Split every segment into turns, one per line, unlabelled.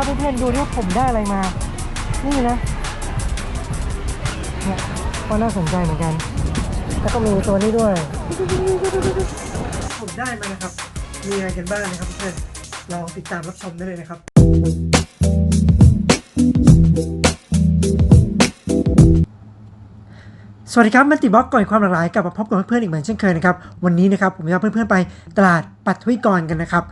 ครับเพื่อนๆดูดิว่ผมได้อะไรมา นี่นะเนี่ยก็น่าสนใจเหมือนกัน แล้วก็มีตัวนี้ด้วย ผมได้มานะครับ มีอะไรกันบ้างนะครับเพื่อนลองติดตามรับชมได้เลยนะครับ สวัสดีครับมัลติบล็อกก่อยความหลากหลายกลับมาพบกับเพื่อนๆอีกเหมือนเช่นเคยนะครับ วันนี้นะครับผมจะพาเพื่อนๆไปตลาดปัทวิกรกันนะครับ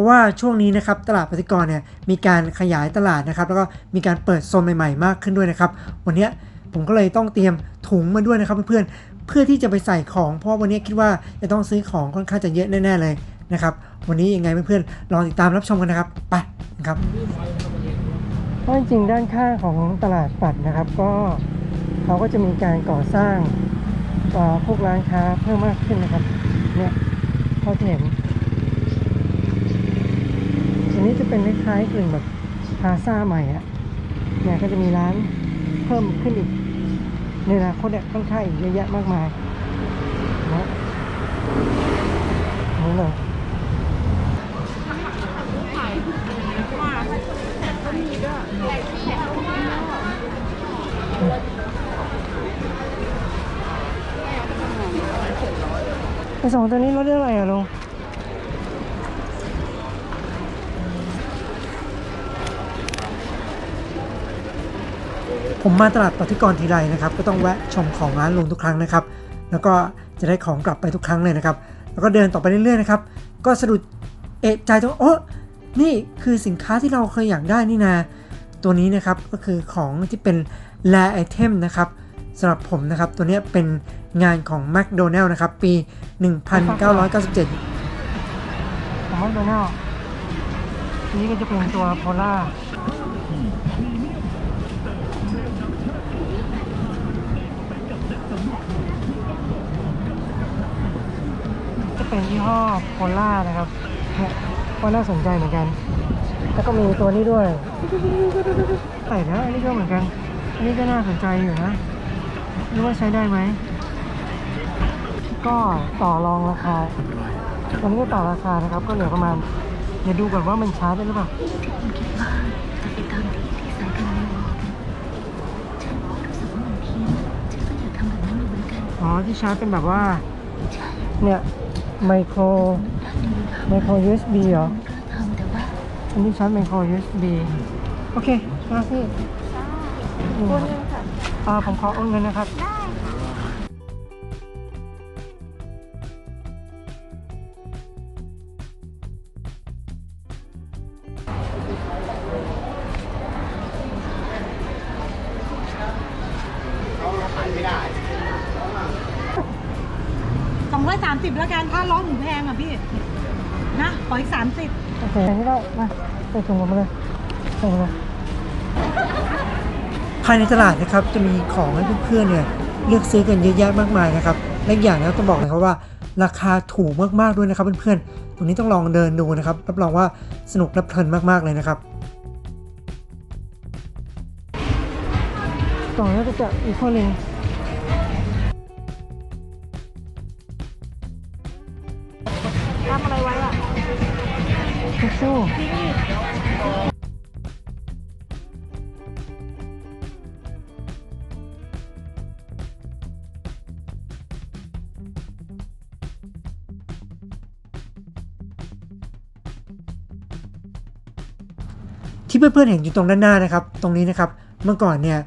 ราะว่าช่วงนี้นะครับตลาดปัทวิกรเนี่ยมีการขยายตลาดนะครับแล้วก็มีการเปิดโซนใหม่ๆ มากขึ้นด้วยนะครับวันนี้ผมก็เลยต้องเตรียมถุงมาด้วยนะครับเพื่อนๆเพื่อที่จะไปใส่ของเพราะวันนี้คิดว่าจะต้องซื้อของค่อนข้างจะเยอะแน่ๆเลยนะครับวันนี้ยังไงเพื่อนๆลองติดตามรับชมกันนะครับไปนะครับเพราะจริงๆด้านข้างของตลาดปัดนะครับ ก็เขาก็จะมีการก่อสร้างพวกร้านค้าเพิ่มมากขึ้นนะครับเนี่ยเขาจะเห็น อันนี้จะเป็นคล้ายๆกึ่งแบบพาซ่าใหม่อะเนี่ยก็จะมีร้านเพิ่มขึ้นอีกในอนาคตเนี่ยค่อนข้างเยอะแยะมากมายนะนี่เลยไอสองตัวนี้รถเรื่องอะไรอะลุง ผมมาตลาดปฏิกรทีไรนะครับก็ต้องแวะชมของร้านลุงทุกครั้งนะครับ แล้วก็จะได้ของกลับไปทุกครั้งเลยนะครับ แล้วก็เดินต่อไปเรื่อยๆนะครับ ก็สะดุดเอะใจตรงโอ้นี่คือสินค้าที่เราเคยอยากได้นี่นา ตัวนี้นะครับก็คือของที่เป็นแลไอเทมนะครับสำหรับผมนะครับ ตัวนี้เป็นงานของ McDonald นะครับ ปี 1997ของ McDonald นี้ก็จะเป็นตัวโพล่า เป็นยี่ห้อโพล่านะครับเนี่ยก็น่าสนใจเหมือนกัน แล้วก็มีตัวนี้ด้วยใส่แล้วอันนี้ก็เหมือนกัน อันนี้ก็น่าสนใจอยู่นะรู้ว่าใช้ได้ไหม ก็ต่อรองราคาตอนนี้ก็ต่อราคานะครับ ก็เหลือประมาณเดี๋ยวดูก่อนว่ามันชาร์จได้หรือเปล่า
อ๋อ
ที่ชาร์จเป็นแบบว่า เนี่ย ไมโคร
ท่านดูค่ะ
ไมโคร USB เหรอ
ก็ทำแต่ว่า
อันนี้ชาร์จไมโคร USB โอเคมาพี่นี่ครับอ่าผมขอโอนเงินนะครับ
ส มา
ใส่ถุงผมมาเลยใส่มาเลยภายในตลาดนะครับจะมีของให้เพื่อนๆเนี่ยเลือกซื้อกันเยอะแยะมากมายนะครับและอีกอย่างแล้วต้องบอกเลยครับว่า ราคาถูกมากๆด้วยนะครับเพื่อนๆตรงนี้ต้องลองเดินดูนะครับรับรองว่าสนุกและเพลินมากๆเลยนะครับต่อแล้วก็จะอีกข้อหนึ่
ทิ
ชชู่ที่เพื่อนๆเห็นอยู่ตรงด้านหน้านะครับ ตรงนี้นะครับเมื่อก่อนเนี่ย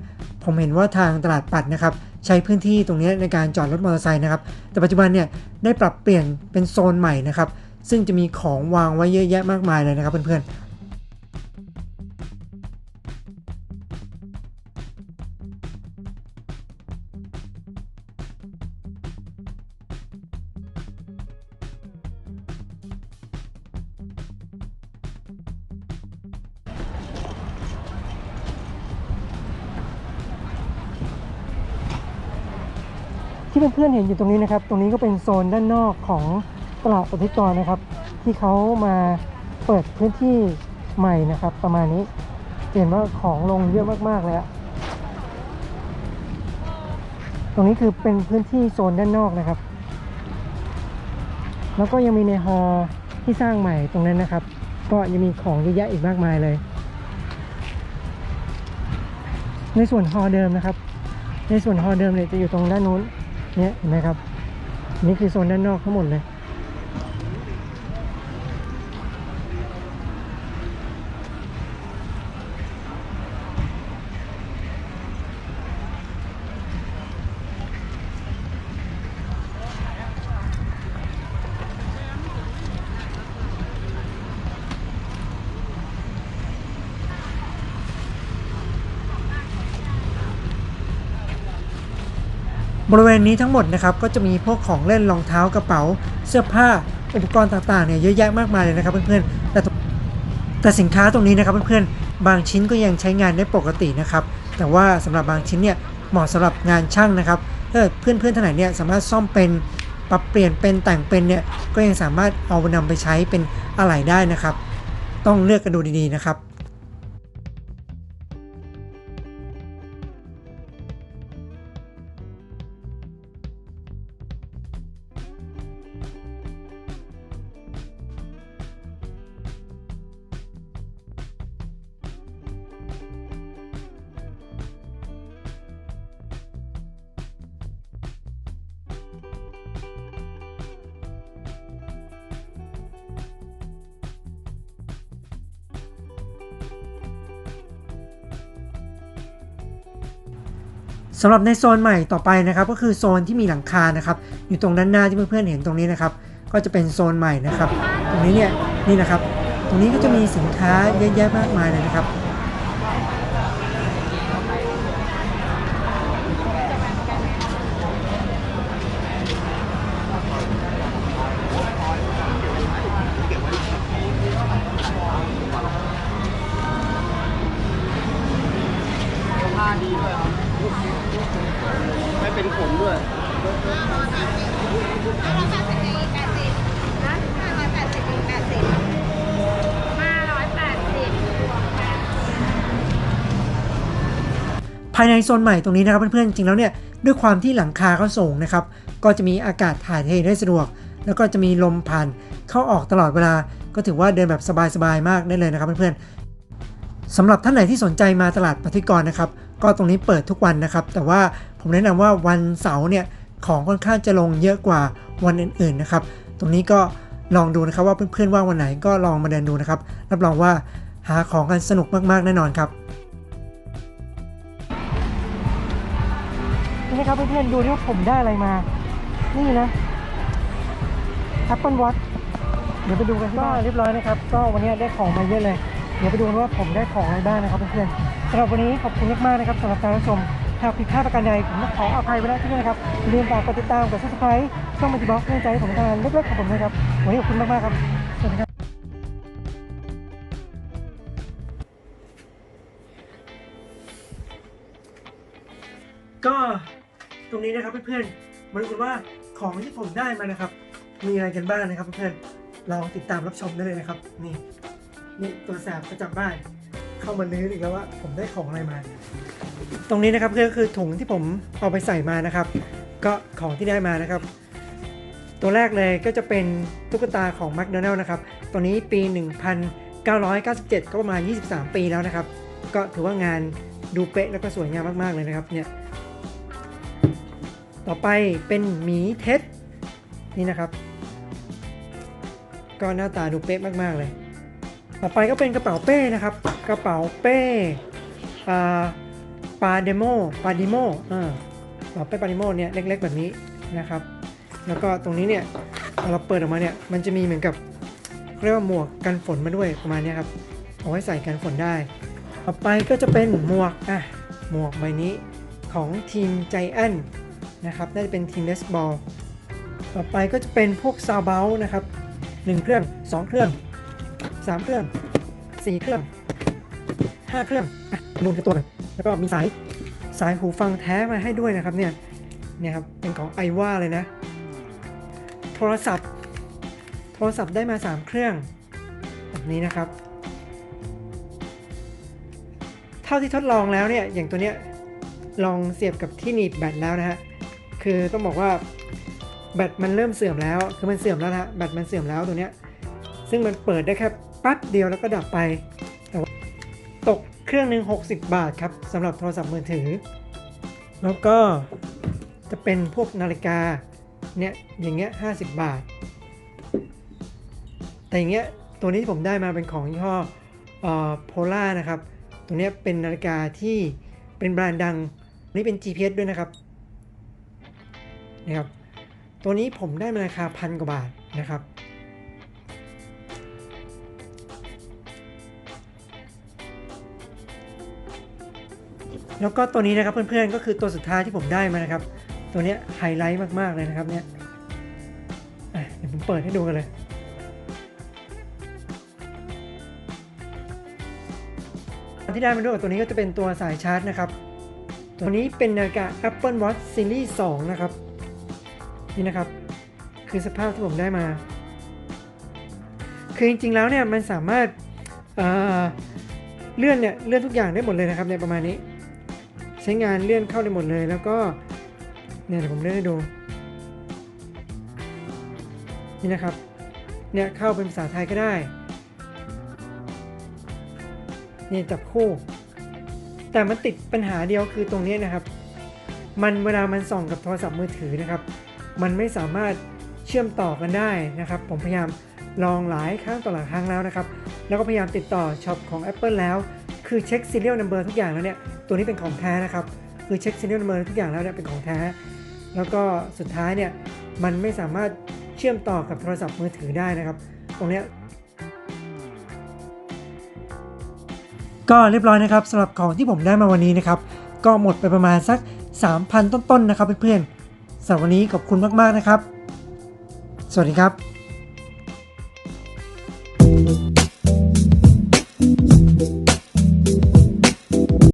ผมเห็นว่าทางตลาดปัดนะครับ ใช้พื้นที่ตรงนี้ในการจอดรถมอเตอร์ไซค์นะครับ แต่ปัจจุบันเนี่ยได้ปรับเปลี่ยนเป็นโซนใหม่นะครับ ซึ่งจะมีของวางไว้เยอะแยะมากมายเลยนะครับเพื่อนๆที่เพื่อนๆเห็นอยู่ตรงนี้นะครับ ตรงนี้ก็เป็นโซนด้านนอกของ ตลาดปฏิกรนะครับ ที่เขามาเปิดพื้นที่ใหม่นะครับ ประมาณนี้เห็นว่าของลงเยอะมากๆเลยอะตรงนี้คือเป็นพื้นที่โซนด้านนอกนะครับ แล้วก็ยังมีในฮอลล์ที่สร้างใหม่ตรงนั้นนะครับ ก็ยังมีของเยอะแยะอีกมากมายเลย ในส่วนฮอเดิมนะครับ ในส่วนฮอเดิมเนี่ยจะอยู่ตรงด้านนู้นเนี่ยเห็นไหมครับ นี่คือโซนด้านนอกทั้งหมดเลย บริเวณนี้ทั้งหมดนะครับก็จะมีพวกของเล่นรองเท้ากระเป๋า เสื้อผ้าอุปกรณ์ต่างๆเนี่ยเยอะแยะมากมายเลยนะครับเพื่อนๆแต่แต่สินค้าตรงนี้นะครับเพื่อนๆบางชิ้นก็ยังใช้งานได้ปกตินะครับแต่ว่าสำหรับบางชิ้นเนี่ยเหมาะสำหรับงานช่างนะครับถ้าเพื่อนๆท่านไหนเนี่ยสามารถซ่อมเป็นปรับเปลี่ยนเป็นแต่งเป็นเนี่ยก็ยังสามารถเอานำไปใช้เป็นอะไหล่ได้นะครับ ต้องเลือกกันดูดีๆนะครับ สำหรับในโซนใหม่ต่อไปนะครับ ก็คือโซนที่มีหลังคานะครับ อยู่ตรงด้านหน้าที่เพื่อนๆเห็นตรงนี้นะครับ ก็จะเป็นโซนใหม่นะครับ ตรงนี้เนี่ยนี่นะครับ ตรงนี้ก็จะมีสินค้าเยอะแยะมากมายเลยนะครับ
ผ้าดีด้วยครับ ไม่เป็นขนด้วย
ภายในโซนใหม่ตรงนี้นะครับเพื่อนๆจริงๆแล้วเนี่ยด้วยความที่หลังคาเขาสูงนะครับก็จะมีอากาศถ่ายเทได้สะดวก แล้วก็จะมีลมผ่านเข้าออกตลอดเวลา ก็ถือว่าเดินแบบสบายๆมากได้เลยนะครับเพื่อนๆสำหรับท่านไหนที่สนใจมาตลาดปฏิกรณ์นะครับ ก็ตรงนี้เปิดทุกวันนะครับ แต่ว่าผมแนะนำว่าวันเสาร์เนี่ยของค่อนข้างจะลงเยอะกว่าวันอื่นๆนะครับ ตรงนี้ก็ลองดูนะครับว่าเพื่อนๆว่างวันไหนก็ลองมาเดินดูนะครับ รับรองว่าหาของกันสนุกมากๆแน่นอนครับนี่ครับเพื่อนๆดูที่ว่าผมได้อะไรมา นี่นะ Apple Watch เดี๋ยวไปดูกันที่บ้านเรียบร้อยนะครับ ก็วันนี้ได้ของมาเยอะเลยเดี๋ยวไปดูว่าผมได้ของอะไรบ้างนะครับเพื่อนๆสำหรับวันนี้ขอบคุณมากๆนะครับสำหรับการรับชมหากผิดพลาดประการใดผมขออภัยไว้ณที่นี้นะครับอย่าลืมฝากกดติดตามกด subscribe ช่องมัลติบ็อกซ์ให้ใจผมทำงานเล็กๆของผมนะครับวันนี้ขอบคุณมากๆครับสวัสดีครับก็ตรงนี้นะครับเพื่อนๆมาดูกันว่าของที่ผมได้มานะครับ มีอะไรกันบ้างนะครับเพื่อนๆลองติดตามรับชมได้เลยนะครับนี่ นี่ตัวแสบประจำบ้านเข้ามาลื้ออีกแล้วว่าผมได้ของอะไรมา ตรงนี้นะครับก็คือถุงที่ผมเอาไปใส่มานะครับ ก็ของที่ได้มานะครับ ตัวแรกเลยก็จะเป็นตุ๊กตาของ m c d o n a l d นะครับตัวนี้ปี 1997 ก็ประมาณ 23 ปีแล้วนะครับ ก็ถือว่างานดูเป๊ะแล้วก็สวยงามมากๆเลยนะครับเนี่ยต่อไปเป็นหมีเท็ดนี่นะครับ ก็หน้าตาดูเป๊ะมากๆเลย ต่อไปก็เป็นกระเป๋าเป้นะครับ กระเป๋าเป้ปาเดโมปาดิโมกระเป๋าเป้ปาดิโมเนี่ยเล็ก ๆ แบบนี้นะครับ แล้วก็ตรงนี้เนี่ยพอเราเปิดออกมาเนี่ยมันจะมีเหมือนกับเรียกว่าหมวกกันฝนมาด้วยประมาณนี้ครับเอาไว้ใส่กันฝนได้ ต่อไปก็จะเป็นหมวกอะหมวกใบนี้ของทีมใจแอนนะครับน่าจะเป็นทีมเบสบอลต่อไปก็จะเป็นพวกซาวเบลนะครับ 1 เครื่อง 2 เครื่อง 3เครื่อง4เครื่อง5เครื่องอะรวมกันตัวกันแล้วก็มีสายสายหูฟังแท้มาให้ด้วยนะครับเนี่ยเนี่ยครับเป็นของไอว่าเลยนะ โทรศัพท์ โทรศัพท์ได้มา 3 เครื่องแบบนี้นะครับ เท่าที่ทดลองแล้วเนี่ยอย่างตัวเนี้ยลองเสียบกับที่หนีบแบตแล้วนะฮะคือต้องบอกว่าแบตมันเริ่มเสื่อมแล้วคือมันเสื่อมแล้วนะฮะแบตมันเสื่อมแล้วตัวเนี้ยซึ่งมันเปิดได้แค่ แปั๊บเดียวแล้วก็ดับไปแต่ว่าตกเครื่องหนึ่ง60 บาทครับสำหรับโทรศัพท์มือถือ แล้วก็จะเป็นพวกนาฬิกาเนี่ยอย่างเงี้ย50 บาท แต่อย่างเงี้ยตัวนี้ที่ผมได้มาเป็นของยี่ห้อโพล่านะครับ ตัวเนี้ยเป็นนาฬิกาที่เป็นแบรนด์ดัง นี่เป็น GPS ด้วยนะครับนะครับ ตัวนี้ผมได้มาราคาพันกว่าบาทนะครับ แล้วก็ตัวนี้นะครับเพื่อนๆก็คือตัวสุดท้ายที่ผมได้มานะครับ ตัวนี้ไฮไลท์มากๆเลยนะครับเนี่ยเดี๋ยวผมเปิดให้ดูกันเลยที่ได้มาด้วยกับตัวนี้ก็จะเป็นตัวสายชาร์จนะครับ ตัวนี้เป็นนาฬิกา Apple Watch Series 2 นะครับ นี่นะครับ คือสภาพที่ผมได้มา คือจริงๆแล้วเนี่ยมันสามารถเอ่อเลื่อนเนี่ยเลื่อนทุกอย่างได้หมดเลยนะครับในยประมาณนี้ ใช้งานเลื่อนเข้าได้หมดเลย แล้วก็เนี่ยเดี๋ยวผมเลื่อนให้ดูนี่นะครับเนี่ยเข้าเป็นภาษาไทยก็ได้นี่จับคู่ แต่มันติดปัญหาเดียวคือตรงนี้นะครับ มันเวลามันส่องกับโทรศัพท์มือถือนะครับ มันไม่สามารถเชื่อมต่อกันได้นะครับ ผมพยายามลองหลายครั้งต่อหลายครั้งแล้วนะครับ แล้วก็พยายามติดต่อช็อปของ Apple แล้ว คือเช็ค serial number ทุกอย่างแล้วเนี่ย ตัวนี้เป็นของแท้นะครับคือเช็ค serial number ทุกอย่างแล้วเนี่ยเป็นของแท้ แล้วก็สุดท้ายเนี่ยมันไม่สามารถเชื่อมต่อกับโทรศัพท์มือถือได้นะครับ ตรงนี้ก็เรียบร้อยนะครับสำหรับของที่ผมได้มาวันนี้นะครับ ก็หมดไปประมาณสัก 3,000 ต้นๆนะครับเพื่อนๆสำหรับวันนี้ขอบคุณมากๆนะครับ สวัสดีครับ